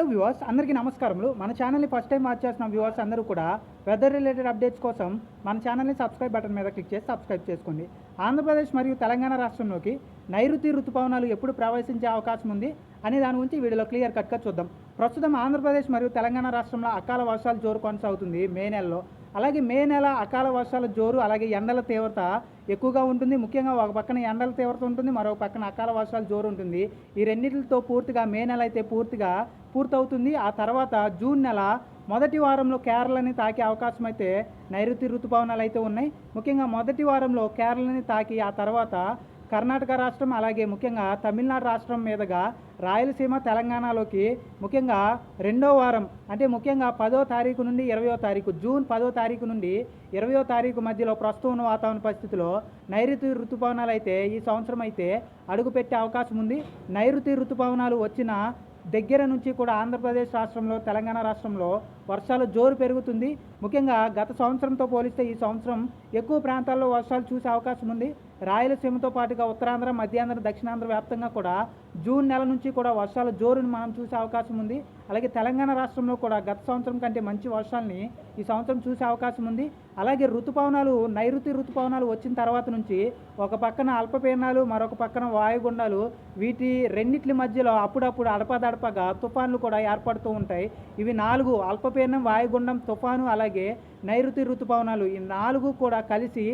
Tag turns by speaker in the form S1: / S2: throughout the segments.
S1: Hello viewers అందరికీ నమస్కారములు. మన ఛానల్ని ఫస్ట్ టైం వాచ్ చేసిన వ్యూవర్స్ అందరూ కూడా వెదర్ రిలేటెడ్ అప్డేట్స్ కోసం మన ఛానల్ని సబ్స్క్రైబ్ బటన్ మీద క్లిక్ చేసి సబ్స్క్రైబ్ చేసుకోండి. ఆంధ్రప్రదేశ్ మరియు తెలంగాణ రాష్ట్రంలోకి నైరుతి ఋతుపవనాలు ఎప్పుడు ప్రవేశించే అవకాశం ఉంది అనే దాని గురించి వీడియోలో క్లియర్ కట్గా చూద్దాం. ప్రస్తుతం ఆంధ్రప్రదేశ్ మరియు తెలంగాణ రాష్ట్రంలో అకాల వర్షాలు జోరు కొనసాగుతుంది మే నెలలో. అలాగే మే నెల అకాల వర్షాల జోరు అలాగే ఎండల తీవ్రత ఎక్కువగా ఉంటుంది. ముఖ్యంగా ఒక పక్కన ఎండల తీవ్రత ఉంటుంది మరో పక్కన అకాల వర్షాల జోరు ఉంటుంది. ఈ రెండింటితో పూర్తిగా మే నెల అయితే పూర్తిగా పూర్తవుతుంది. ఆ తర్వాత జూన్ నెల మొదటి వారంలో కేరళని తాకే అవకాశం అయితే నైరుతి ఋతుపవనాలు అయితే ఉన్నాయి. ముఖ్యంగా మొదటి వారంలో కేరళని తాకి ఆ తర్వాత కర్ణాటక రాష్ట్రం అలాగే ముఖ్యంగా తమిళనాడు రాష్ట్రం మీదుగా రాయలసీమ తెలంగాణలోకి ముఖ్యంగా రెండో వారం అంటే ముఖ్యంగా పదో తారీఖు నుండి ఇరవయో తారీఖు జూన్ పదో తారీఖు నుండి ఇరవయో తారీఖు మధ్యలో ప్రస్తుతం ఉన్న వాతావరణ పరిస్థితిలో నైరుతి ఋతుపవనాలు అయితే ఈ సంవత్సరం అయితే అడుగుపెట్టే అవకాశం ఉంది. నైరుతి ఋతుపవనాలు వచ్చిన దగ్గర నుంచి కూడా ఆంధ్రప్రదేశ్ రాష్ట్రంలో తెలంగాణ రాష్ట్రంలో వర్షాలు జోరు పెరుగుతుంది. ముఖ్యంగా గత సంవత్సరంతో పోలిస్తే ఈ సంవత్సరం ఎక్కువ ప్రాంతాల్లో వర్షాలు చూసే అవకాశం ఉంది. రాయలసీమతో పాటుగా ఉత్తరాంధ్ర మధ్యాంధ్ర దక్షిణాంధ్ర వ్యాప్తంగా కూడా జూన్ నెల నుంచి కూడా వర్షాల జోరును మనం చూసే అవకాశం ఉంది. అలాగే తెలంగాణ రాష్ట్రంలో కూడా గత సంవత్సరం కంటే మంచి వర్షాలని ఈ సంవత్సరం చూసే అవకాశం ఉంది. అలాగే ఋతుపవనాలు నైరుతి ఋతుపవనాలు వచ్చిన తర్వాత నుంచి ఒక పక్కన అల్పపీడనాలు మరొక పక్కన వాయుగుండాలు వీటి రెండిట్ల మధ్యలో అప్పుడప్పుడు అడపదడపగా తుఫాన్లు కూడా ఏర్పడుతూ ఉంటాయి. ఇవి నాలుగు అల్పపీడనం వాయుగుండం తుఫాను అలాగే నైరుతి ఋతుపవనాలు ఈ నాలుగు కూడా కలిసి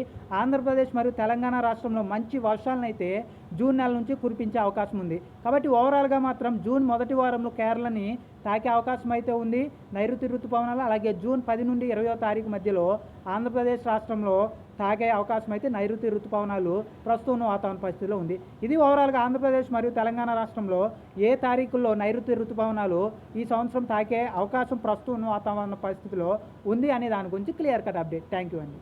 S1: ఆంధ్రప్రదేశ్ మరియు తెలంగాణ రాష్ట్రంలో మంచి వర్షాలనైతే జూన్ నెల నుంచి కురిపించే అవకాశం ఉంది. కాబట్టి ఓవరాల్గా మాత్రం జూన్ మొదటి వారంలో కేరళని తాకే అవకాశం అయితే ఉంది. నైరుతి ఋతుపవనాలు అలాగే జూన్ పది నుండి ఇరవయో తారీఖు మధ్యలో ఆంధ్రప్రదేశ్ రాష్ట్రంలో తాగే అవకాశం అయితే నైరుతి ఋతుపవనాలు ప్రస్తుతం ఉన్న వాతావరణ పరిస్థితిలో ఉంది. ఇది ఓవరాల్గా ఆంధ్రప్రదేశ్ మరియు తెలంగాణ రాష్ట్రంలో ఏ తారీఖుల్లో నైరుతి ఋతుపవనాలు ఈ సంవత్సరం తాకే అవకాశం ప్రస్తుతం ఉన్న వాతావరణ పరిస్థితిలో ఉంది అనే దాని గురించి clear cut update thank you అండి.